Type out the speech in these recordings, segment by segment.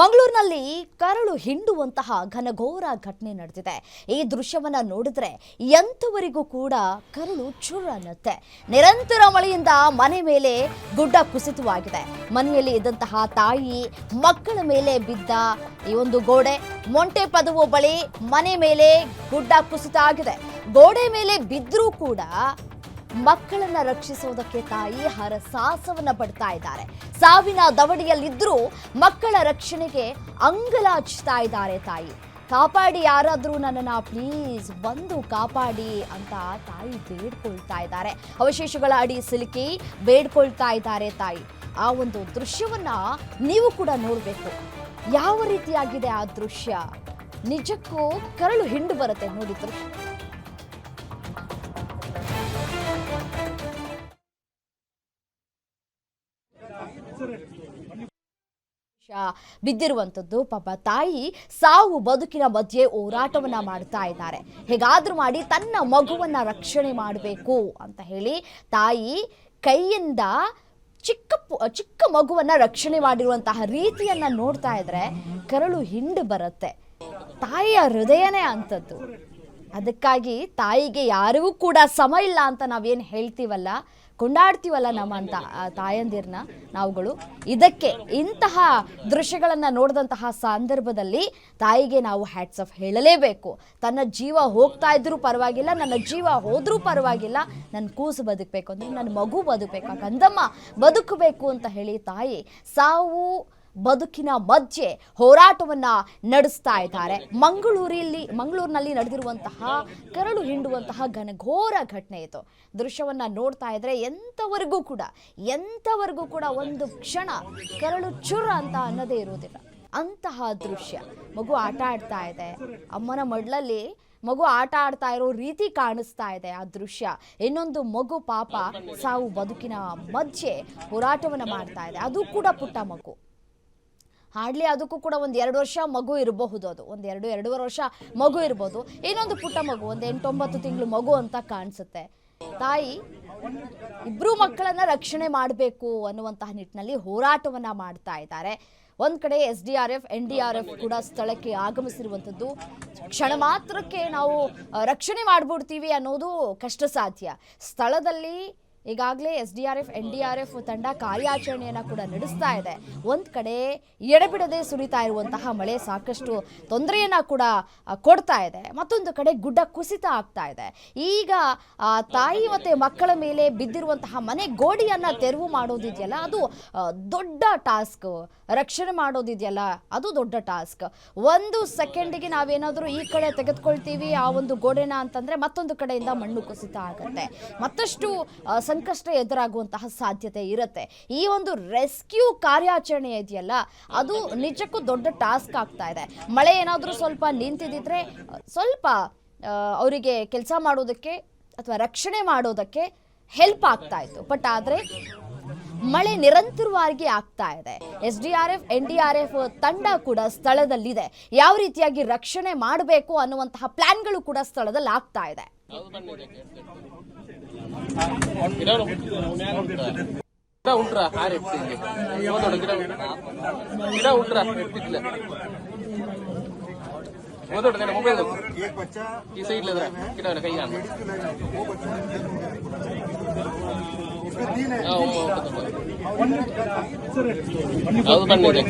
ಮಂಗಳೂರಿನಲ್ಲಿ ಕರಳು ಹಿಂಡುವಂತಹ ಘನಘೋರ ಘಟನೆ ನಡೆದಿದೆ. ಈ ದೃಶ್ಯವನ್ನ ನೋಡಿದ್ರೆ ಎಂಥವರಿಗೂ ಕೂಡ ಕರಳು ಅನ್ನತ್ತೆ ನಿರಂತರ ಮಳೆಯಿಂದ ಮನೆ ಮೇಲೆ ಗುಡ್ಡ ಕುಸಿತವಾಗಿದೆ. ಮನೆಯಲ್ಲಿ ಇದ್ದಂತಹ ತಾಯಿ, ಮಕ್ಕಳ ಮೇಲೆ ಬಿದ್ದ ಈ ಒಂದು ಗೋಡೆ ಮೊಂಟೆ ಪದವು ಬಳಿ ಮನೆ ಮೇಲೆ ಗುಡ್ಡ ಕುಸಿತ ಆಗಿದೆ. ಗೋಡೆ ಮೇಲೆ ಬಿದ್ದರೂ ಕೂಡ ಮಕ್ಕಳನ್ನ ರಕ್ಷಿಸುವುದಕ್ಕೆ ತಾಯಿ ಹರ ಸಾಹಸವನ್ನ ಪಡ್ತಾ ಇದ್ದಾರೆ. ಸಾವಿನ ದವಡಿಯಲ್ಲಿದ್ದರೂ ಮಕ್ಕಳ ರಕ್ಷಣೆಗೆ ಅಂಗಲಾಚ್ತಾ ಇದ್ದಾರೆ ತಾಯಿ. ಕಾಪಾಡಿ ಯಾರಾದರೂ ನನ್ನನ್ನ ಪ್ಲೀಸ್ ಬಂದು ಕಾಪಾಡಿ ಅಂತ ತಾಯಿ ಬೇಡ್ಕೊಳ್ತಾ ಇದ್ದಾರೆ. ಅವಶೇಷಗಳ ಅಡಿ ಸಿಲುಕಿ ಬೇಡ್ಕೊಳ್ತಾ ಇದ್ದಾರೆ ತಾಯಿ. ಆ ಒಂದು ದೃಶ್ಯವನ್ನ ನೀವು ಕೂಡ ನೋಡಬೇಕು. ಯಾವ ರೀತಿಯಾಗಿದೆ ಆ ದೃಶ್ಯ? ನಿಜಕ್ಕೂ ಕರಳು ಹಿಂಡು ಬರುತ್ತೆ ನೋಡಿ ಬಿದ್ದಿರುವಂಥದ್ದು ಪಾಪ ತಾಯಿ ಸಾವು ಬದುಕಿನ ಮಧ್ಯೆ ಹೋರಾಟವನ್ನ ಮಾಡ್ತಾ ಇದ್ದಾರೆ. ಹೇಗಾದ್ರೂ ಮಾಡಿ ತನ್ನ ಮಗುವನ್ನ ರಕ್ಷಣೆ ಮಾಡಬೇಕು ಅಂತ ಹೇಳಿ ತಾಯಿ ಕೈಯಿಂದ ಚಿಕ್ಕ ಚಿಕ್ಕ ಮಗುವನ್ನ ರಕ್ಷಣೆ ಮಾಡಿರುವಂತಹ ರೀತಿಯನ್ನ ನೋಡ್ತಾ ಇದ್ರೆ ಕರಳು ಹಿಂಡು ಬರುತ್ತೆ. ತಾಯಿಯ ಹೃದಯನೇ ಅಂಥದ್ದು. ಅದಕ್ಕಾಗಿ ತಾಯಿಗೆ ಯಾರಿಗೂ ಕೂಡ ಸಮ ಇಲ್ಲ ಅಂತ ನಾವೇನು ಹೇಳ್ತೀವಲ್ಲ, ಕೊಂಡಾಡ್ತೀವಲ್ಲ ನಮ್ಮ ಅಂತ ತಾಯಂದಿರನ್ನ ನಾವುಗಳು, ಇದಕ್ಕೆ ಇಂತಹ ದೃಶ್ಯಗಳನ್ನು ನೋಡಿದಂತಹ ಸಂದರ್ಭದಲ್ಲಿ ತಾಯಿಗೆ ನಾವು ಹ್ಯಾಟ್ಸ್ ಆಫ್ ಹೇಳಲೇಬೇಕು. ತನ್ನ ಜೀವ ಹೋಗ್ತಾ ಇದ್ರೂ ಪರವಾಗಿಲ್ಲ, ನನ್ನ ಜೀವ ಹೋದರೂ ಪರವಾಗಿಲ್ಲ ನನ್ನ ಕೂಸು ಬದುಕಬೇಕು ಅಂದರೆ ನನ್ನ ಮಗು ಬದುಕಬೇಕು ಕಂದಮ್ಮ ಬದುಕಬೇಕು ಅಂತ ಹೇಳಿ ತಾಯಿ ಸಾವು ಬದುಕಿನ ಮಧ್ಯೆ ಹೋರಾಟವನ್ನ ನಡೆಸ್ತಾ ಇದ್ದಾರೆ. ಮಂಗಳೂರಲ್ಲಿ, ಮಂಗಳೂರಿನಲ್ಲಿ ನಡೆದಿರುವಂತಹ ಕರಳು ಹಿಂಡುವಂತಹ ಘನಘೋರ ಘಟನೆ ಇದು. ದೃಶ್ಯವನ್ನ ನೋಡ್ತಾ ಇದ್ರೆ ಎಂಥವರೆಗೂ ಕೂಡ ಎಂಥವರೆಗೂ ಕೂಡ ಒಂದು ಕ್ಷಣ ಕರಳು ಚುರ ಅಂತ ಅನ್ನೋದೇ ಇರೋದಿಲ್ಲ ಅಂತಹ ದೃಶ್ಯ. ಮಗು ಆಟ ಆಡ್ತಾ ಇದೆ. ಅಮ್ಮನ ಮಡ್ಲಲ್ಲಿ ಮಗು ಆಟ ಆಡ್ತಾ ಇರೋ ರೀತಿ ಕಾಣಿಸ್ತಾ ಇದೆ ಆ ದೃಶ್ಯ. ಇನ್ನೊಂದು ಮಗು ಪಾಪ ಸಾವು ಬದುಕಿನ ಮಧ್ಯೆ ಹೋರಾಟವನ್ನ ಮಾಡ್ತಾ ಇದೆ. ಅದು ಕೂಡ ಪುಟ್ಟ ಮಗು. ಹಾರ್ಡ್ಲಿ ಅದಕ್ಕೂ ಕೂಡ ಒಂದು ಎರಡು ವರ್ಷ ಮಗು ಇರಬಹುದು ಅದು. ಒಂದು ಎರಡು, ಎರಡೂವರೆ ವರ್ಷ ಮಗು ಇರ್ಬೋದು. ಇನ್ನೊಂದು ಪುಟ್ಟ ಮಗು, ಒಂದು ಎಂಟೊಂಬತ್ತು ತಿಂಗಳು ಮಗು ಅಂತ ಕಾಣಿಸುತ್ತೆ. ತಾಯಿ ಇಬ್ಬರು ಮಕ್ಕಳನ್ನ ರಕ್ಷಣೆ ಮಾಡಬೇಕು ಅನ್ನುವಂತಹ ನಿಟ್ಟಿನಲ್ಲಿ ಹೋರಾಟವನ್ನ ಮಾಡ್ತಾ ಇದ್ದಾರೆ. ಒಂದ್ ಕಡೆ S D R F N D R F ಕೂಡ ಸ್ಥಳಕ್ಕೆ ಆಗಮಿಸಿರುವಂಥದ್ದು. ಕ್ಷಣ ಮಾತ್ರಕ್ಕೆ ನಾವು ರಕ್ಷಣೆ ಮಾಡ್ಬಿಡ್ತೀವಿ ಅನ್ನೋದು ಕಷ್ಟ ಸಾಧ್ಯ ಸ್ಥಳದಲ್ಲಿ ಈಗಾಗಲೇ S D R F N D R F ತಂಡ ಕಾರ್ಯಾಚರಣೆಯನ್ನು ಕೂಡ ನಡೆಸ್ತಾ ಇದೆ. ಒಂದು ಕಡೆ ಎಡಬಿಡದೆ ಸುರಿತಾ ಇರುವಂತಹ ಮಳೆ ಸಾಕಷ್ಟು ತೊಂದರೆಯನ್ನು ಕೂಡ ಕೊಡ್ತಾ ಇದೆ. ಮತ್ತೊಂದು ಕಡೆ ಗುಡ್ಡ ಕುಸಿತ ಆಗ್ತಾ ಇದೆ. ಈಗ ತಾಯಿ ಮತ್ತು ಮಕ್ಕಳ ಮೇಲೆ ಬಿದ್ದಿರುವಂತಹ ಮನೆ ಗೋಡೆಯನ್ನು ತೆರವು ಮಾಡೋದಿದೆಯಲ್ಲ, ಅದು ದೊಡ್ಡ ಟಾಸ್ಕ್. ರಕ್ಷಣೆ ಮಾಡೋದಿದೆಯಲ್ಲ, ಅದು ದೊಡ್ಡ ಟಾಸ್ಕ್. ಒಂದು ಸೆಕೆಂಡಿಗೆ ನಾವೇನಾದರೂ ಈ ಕಡೆ ತೆಗೆದುಕೊಳ್ತೀವಿ, ಆ ಒಂದು ಗೋಡೆನ ಅಂತಂದರೆ ಮತ್ತೊಂದು ಕಡೆಯಿಂದ ಮಣ್ಣು ಕುಸಿತ ಆಗುತ್ತೆ. ಮತ್ತಷ್ಟು ಸಂಕಷ್ಟ ಎದುರಾಗುವಂತಹ ಸಾಧ್ಯತೆ ಇರುತ್ತೆ. ಈ ಒಂದು ರೆಸ್ಕ್ಯೂ ಕಾರ್ಯಾಚರಣೆ ಇದೆಯಲ್ಲ, ಅದು ನಿಜಕ್ಕೂ ದೊಡ್ಡ ಟಾಸ್ಕ್ ಆಗ್ತಾ ಇದೆ. ಮಳೆ ಏನಾದರೂ ಸ್ವಲ್ಪ ನಿಂತಿದ್ದಿದ್ರೆ ಸ್ವಲ್ಪ ಅವರಿಗೆ ಕೆಲಸ ಮಾಡೋದಕ್ಕೆ ಅಥವಾ ರಕ್ಷಣೆ ಮಾಡೋದಕ್ಕೆ ಹೆಲ್ಪ್ ಆಗ್ತಾ ಇತ್ತು. ಬಟ್ ಆದರೆ ಮಳೆ ನಿರಂತರವಾಗಿ ಆಗ್ತಾ ಇದೆ. S D R F, N D R F ತಂಡ ಕೂಡ ಸ್ಥಳದಲ್ಲಿದೆ. ಯಾವ ರೀತಿಯಾಗಿ ರಕ್ಷಣೆ ಮಾಡಬೇಕು ಅನ್ನುವಂತಹ ಪ್ಲಾನ್ಗಳು ಕೂಡ ಸ್ಥಳದಲ್ಲಿ ಆಗ್ತಾ ಇದೆ. ಮೊಬೈಲ್ ಈ ಸೈಡ್ ಗಿಡ ಕೈ ಅದು ಬಂದಿದೆ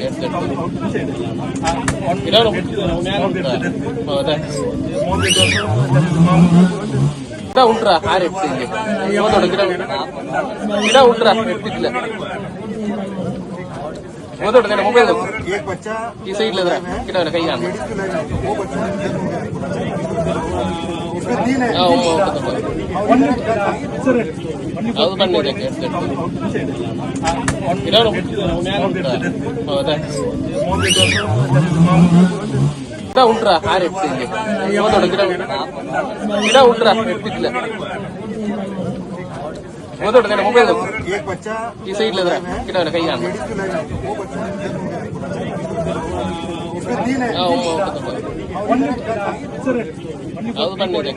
ಗಿಡ ಹೌದಾ? ಗಿಡ ಉಂಟ್ರ? ಹಾರಿ ಎತ್ತಿದ್ದೆ ಹೋದೋಡು ಗಿಡ ಗಿಡ ಉಂಟ್ರ? ಎತ್ತಿದ್ಲ ಹೋದೋಡು ನನ್ನ ಮೊಬೈಲ್ ಈ ಸೈಡ್ ಅದ್ರ ಗಿಡ ಕೈ ಕಾಣ ಅದು ಬಂದಿದೆ ಗಿಡ ಹೌದಾ ಗಿಡ ಉಂಟ್ರ ಹಾರಿ ಎತ್ತಿದ್ದೆ ಹೋದೋಡು ಗಿಡ ಗಿಡ ಉಂಟ್ರ ಎತ್ತಿದ್ಲ ಹೋದೋಡು ನನ್ನ ಮೊಬೈಲ್ ಈ ಸೈಡ್ ಅದ್ರ ಗಿಡ ಕೈ ಕಾಣ ಅದು ಬಂದಿದೆ